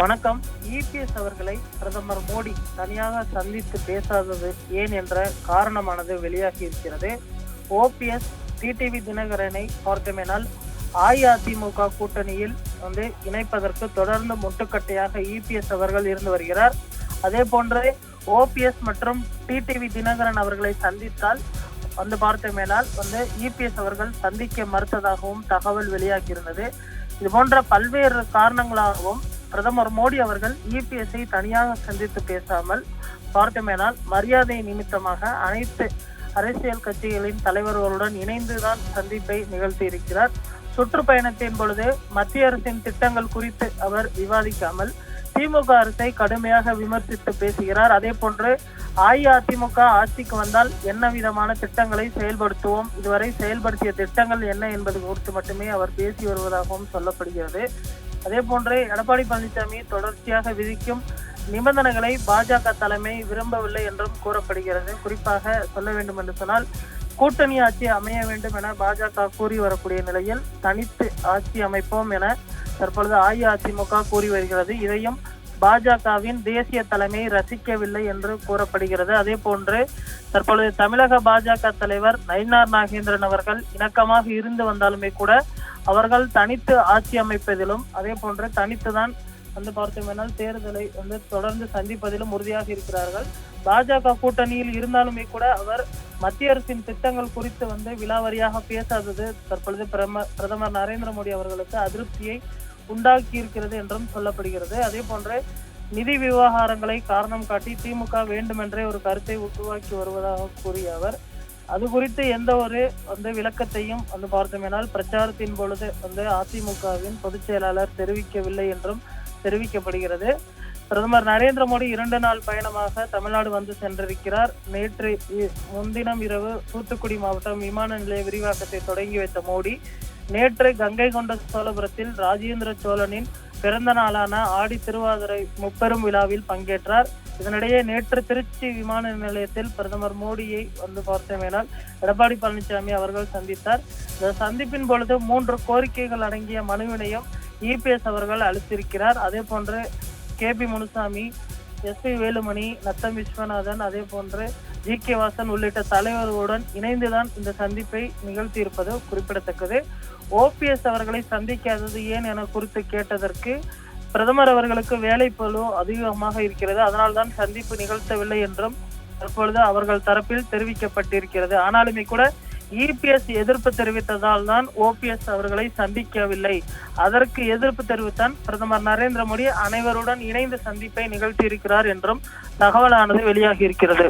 வணக்கம். இபிஎஸ் அவர்களை பிரதமர் மோடி தனியாக சந்தித்து பேசாதது ஏன் என்ற காரணமானது வெளியாகி இருக்கிறது ஓபிஎஸ் டிடிவி தினகரனை பார்த்தோமேனால் அஇஅதிமுக கூட்டணியில் வந்து இணைப்பதற்கு தொடர்ந்து முட்டுக்கட்டையாக இபிஎஸ் அவர்கள் இருந்து வருகிறார். அதே போன்று ஓபிஎஸ் மற்றும் டிடிவி தினகரன் அவர்களை சந்தித்தால் வந்து பார்த்தோமேனால் வந்து இபிஎஸ் அவர்கள் சந்திக்க மறுத்ததாகவும் தகவல் வெளியாகி இருந்தது இது போன்ற பல்வேறு காரணங்களாகவும் பிரதமர் மோடி அவர்கள் இபிஎஸ்ஐ தனியாக சந்தித்து பேசாமல் பார்த்தோமேனால் மரியாதை நிமித்தமாக அனைத்து அரசியல் கட்சிகளின் தலைவர்களுடன் இணைந்துதான் சந்திப்பை நிகழ்த்தி இருக்கிறார் சுற்றுப்பயணத்தின் பொழுது மத்திய அரசின் திட்டங்கள் குறித்து அவர் விவாதிக்காமல் திமுக அரசை கடுமையாக விமர்சித்து பேசுகிறார். அதே போன்று அஇஅதிமுக ஆட்சிக்கு வந்தால் என்ன விதமான திட்டங்களை செயல்படுத்துவோம்? இதுவரை செயல்படுத்திய திட்டங்கள் என்ன என்பது குறித்து மட்டுமே அவர் பேசி வருவதாகவும் சொல்லப்படுகிறது. அதே போன்று எடப்பாடி பழனிசாமி தொடர்ச்சியாக விதிக்கும் நிபந்தனைகளை பாஜக தலைமை விரும்பவில்லை என்றும் கூறப்படுகிறது. குறிப்பாக சொல்ல வேண்டும் என்று சொன்னால் கூட்டணி ஆட்சி அமைய வேண்டும் என பாஜக கூறி வரக்கூடிய நிலையில் தனித்து ஆட்சி அமைப்போம் என தற்பொழுது அஇஅதிமுக கூறி வருகிறது. இதையும் பாஜகவின் தேசிய தலைமை ரசிக்கவில்லை என்று கூறப்படுகிறது. அதே போன்று தற்பொழுது தமிழக பாஜக தலைவர் நயினார் நாகேந்திரன் அவர்கள் இணக்கமாக இருந்து வந்தாலுமே கூட அவர்கள் தனித்து ஆட்சி அமைப்பதிலும் அதே போன்று தனித்துதான் வந்து பார்த்தோம்னால் தேர்தலை வந்து தொடர்ந்து சந்திப்பதிலும் உறுதியாக இருக்கிறார்கள். பாஜக கூட்டணியில் இருந்தாலுமே கூட அவர் மத்திய அரசின் திட்டங்கள் குறித்து வந்து விலாவரியாக பேசாதது தற்பொழுது பிரம பிரதமர் நரேந்திர மோடி அவர்களுக்கு அதிருப்தியை உண்டாக்கி இருக்கிறது என்றும் சொல்லப்படுகிறது. அதே போன்று நிதி விவகாரங்களை காரணம் காட்டி திமுக வேண்டுமென்றே ஒரு கருத்தை உருவாக்கி வருவதாக கூறிய அவர் அது குறித்து எந்த ஒரு வந்து விளக்கத்தையும் வந்து பார்த்தோமேனால் பிரச்சாரத்தின் பொழுது வந்து அதிமுகவின் பொதுச் செயலாளர் தெரிவிக்கவில்லை என்றும் தெரிவிக்கப்படுகிறது. பிரதமர் நரேந்திர மோடி இரண்டு நாள் பயணமாக தமிழ்நாடு வந்து சென்றிருக்கிறார். நேற்று முன்தினம் இரவு தூத்துக்குடி மாவட்டம் விமான நிலைய விரிவாக்கத்தை தொடங்கி வைத்த மோடி நேற்று கங்கை கொண்ட சோழபுரத்தில் ராஜேந்திர சோழனின் பிறந்த நாளான ஆடி திருவாதிரை முப்பெரும் விழாவில் பங்கேற்றார். இதனிடையே நேற்று திருச்சி விமான நிலையத்தில் பிரதமர் மோடியை வந்து பார்த்தமையினால் எடப்பாடி பழனிசாமி அவர்கள் சந்தித்தார். இந்த சந்திப்பின் பொழுது மூன்று கோரிக்கைகள் அடங்கிய மனுவினையும் இபிஎஸ் அவர்கள் அளித்திருக்கிறார். அதே போன்று K P Munusamy SP Velumani Natham Viswanathan அதே போன்று ஜி கே வாசன் உள்ளிட்ட தலைவர்களுடன் இணைந்துதான் இந்த சந்திப்பை நிகழ்த்தியிருப்பது குறிப்பிடத்தக்கது. ஓபிஎஸ் அவர்களை சந்திக்காதது ஏன் என குறித்து கேட்டதற்கு பிரதமர் அவர்களுக்கு வேலை பழு அதிகமாக இருக்கிறது. அதனால்தான் சந்திப்பு நிகழ்த்தவில்லை என்றும் தற்பொழுது அவர்கள் தரப்பில் தெரிவிக்கப்பட்டிருக்கிறது. ஆனாலுமே கூட இபிஎஸ் எதிர்ப்பு தெரிவித்ததால் தான் ஓபிஎஸ் அவர்களை சந்திக்கவில்லை. அதற்கு எதிர்ப்பு தெரிவித்தான் பிரதமர் நரேந்திர மோடி அனைவருடன் இணைந்து சந்திப்பை நிகழ்த்தியிருக்கிறார் என்றும் தகவலானது வெளியாகி இருக்கிறது